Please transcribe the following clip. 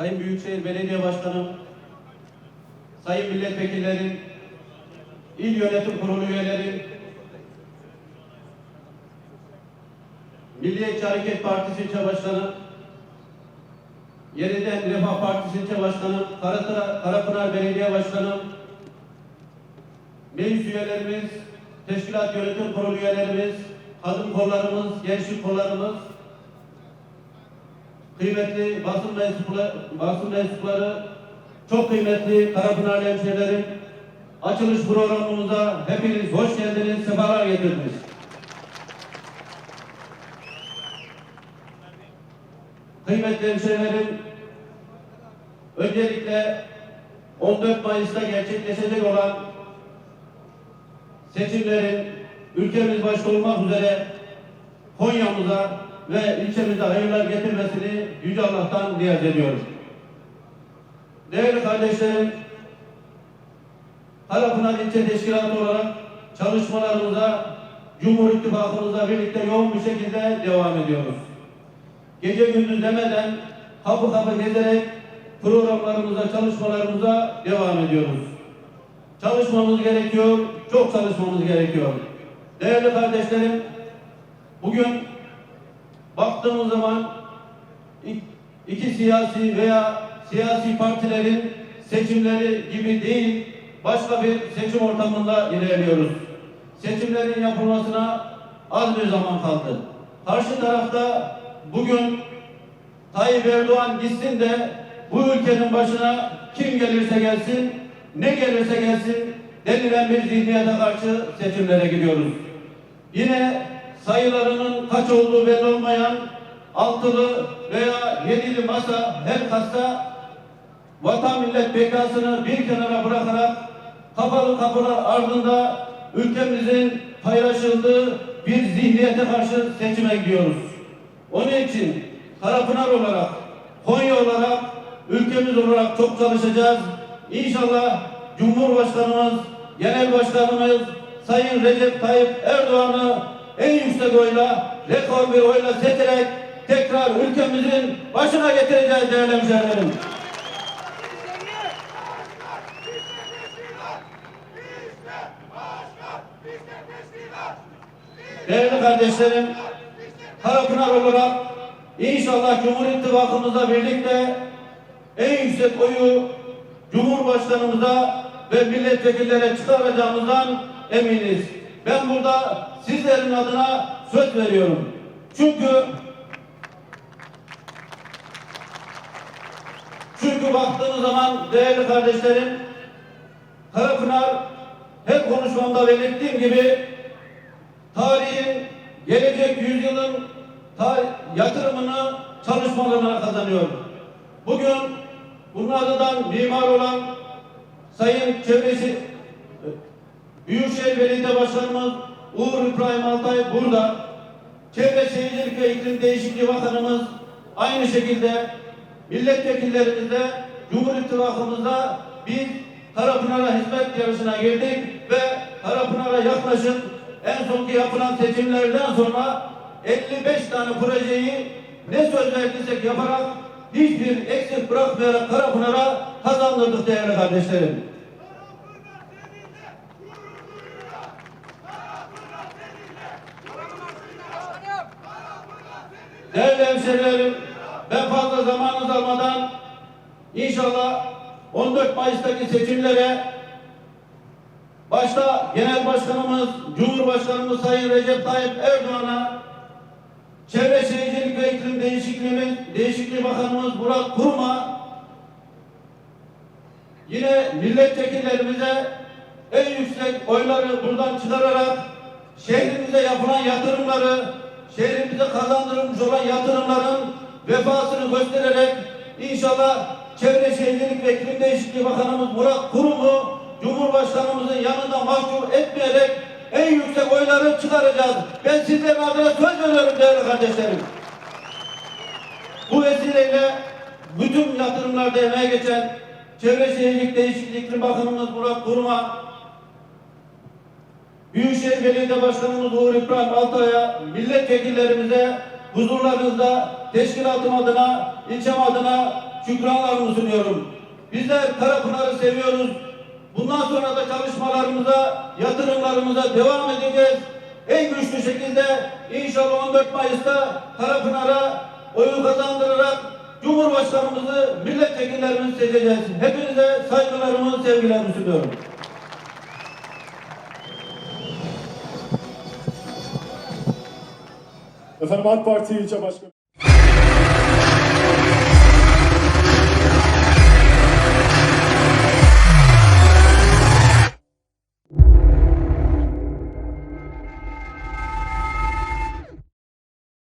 Sayın Büyükşehir Belediye Başkanım, Sayın Milletvekillerim, İl Yönetim Kurulu üyelerim, Milliyetçi Hareket Partisi İlçe Başkanı, Yeniden Refah Partisi İlçe Başkanı, Karapınar, Karapınar Belediye Başkanı, meclis üyelerimiz, Teşkilat Yönetim Kurulu üyelerimiz, kadın kollarımız, gençlik kollarımız, kıymetli basın mensupları, basın mensupları, çok kıymetli Karapınar hemşehrilerim, açılış programımıza hepiniz hoş geldiniz, sefalar getirdiniz. Kıymetli hemşehrilerim, öncelikle 14 Mayıs'ta gerçekleşecek olan seçimlerin ülkemiz başta olmak üzere Konya'mıza ve ilçemize hayırlar getirmesini Yüce Allah'tan niyaz ediyoruz. Değerli kardeşlerim, Karapınar İlçe Teşkilatı olarak çalışmalarımıza Cumhur İttifakımızla birlikte yoğun bir şekilde devam ediyoruz. Gece gündüz demeden kapı kapı gezerek programlarımıza, çalışmalarımıza devam ediyoruz. Çalışmamız gerekiyor, çok çalışmamız gerekiyor. Değerli kardeşlerim, bugün baktığımız zaman ik- iki siyasi veya siyasi partilerin seçimleri gibi değil, başka bir seçim ortamında ilerliyoruz. Seçimlerin yapılmasına az bir zaman kaldı. Karşı tarafta bugün Tayyip Erdoğan gitsin de bu ülkenin başına kim gelirse gelsin, ne gelirse gelsin denilen bir zihniyete karşı seçimlere gidiyoruz. Yine sayılarının kaç olduğu belli olmayan altılı veya yedili masa her kasta vatan millet bekasını bir kenara bırakarak kapalı kapılar ardında ülkemizin paylaşıldığı bir zihniyete karşı seçime gidiyoruz. Onun için Karapınar olarak, Konya olarak, ülkemiz olarak çok çalışacağız. İnşallah Cumhurbaşkanımız, Genel Başkanımız Sayın Recep Tayyip Erdoğan'ı en yüksek oyla, rekor bir oyla seçerek tekrar ülkemizin başına getireceğiz değerli hemşehrilerim. Değerli kardeşlerim, Karapınar olarak inşallah Cumhur İttifakımızla birlikte en yüksek oyu Cumhurbaşkanımıza ve milletvekillere çıkaracağımızdan eminiz. Ben burada sizlerin adına söz veriyorum. Çünkü çünkü baktığınız zaman değerli kardeşlerim Karapınar hep konuşmamda belirttiğim gibi tarihin gelecek yüzyılın yatırımını çalışmalarına kazanıyor. Bugün bunlardan mimar olan Sayın Çevresi Büyükşehir Belediye Başkanımız Uğur İbrahim Altay burada. Çevre Şehircilik ve İklim Değişikliği Bakanımız aynı şekilde milletvekillerimizle Cumhur İttifakımızda biz Karapınar'a hizmet yarışına girdik ve Karapınar'a yaklaşık en sonki yapılan seçimlerden sonra 55 tane projeyi ne söz verdiysek yaparak hiçbir eksik bırakmayarak Karapınar'a kazandırdık değerli kardeşlerim. Değerli hemşehrilerim, ben fazla zamanınızı almadan inşallah 14 Mayıs'taki seçimlere başta Genel Başkanımız, Cumhurbaşkanımız Sayın Recep Tayyip Erdoğan'a Çevre Şehircilik ve İklim Değişikliği, Değişikliği Bakanımız Burak Kurum'a yine milletvekillerimize en yüksek oyları buradan çıkararak şehrimize yapılan yatırımları, şehrimize kazandırılmış olan yatırımların vefasını göstererek inşallah Çevre Şehircilik ve İklim Değişikliği Bakanımız Murat Kurum'u Cumhurbaşkanımızın yanında mahcup etmeyerek en yüksek oyları çıkaracağız. Ben sizlerin adına söz veriyorum değerli kardeşlerim. Bu vesileyle bütün yatırımlarda emeğe geçen Çevre Şehircilik Değişikliği İklim Bakanımız Murat Kurum'a Büyükşehir Belediye Başkanımız Uğur İbrahim Altay'a, milletvekillerimize huzurlarınızda teşkilatım adına, ilçem adına şükranlarımı sunuyorum. Bizler Karapınar'ı seviyoruz. Bundan sonra da çalışmalarımıza, yatırımlarımıza devam edeceğiz. En güçlü şekilde inşallah 14 Mayıs'ta Karapınar'a oyu kazandırarak Cumhurbaşkanımızı, milletvekillerimizi seçeceğiz. Hepinize saygılarımı, sevgilerimi sunuyorum. Efendim AK Parti ilçe başkanı.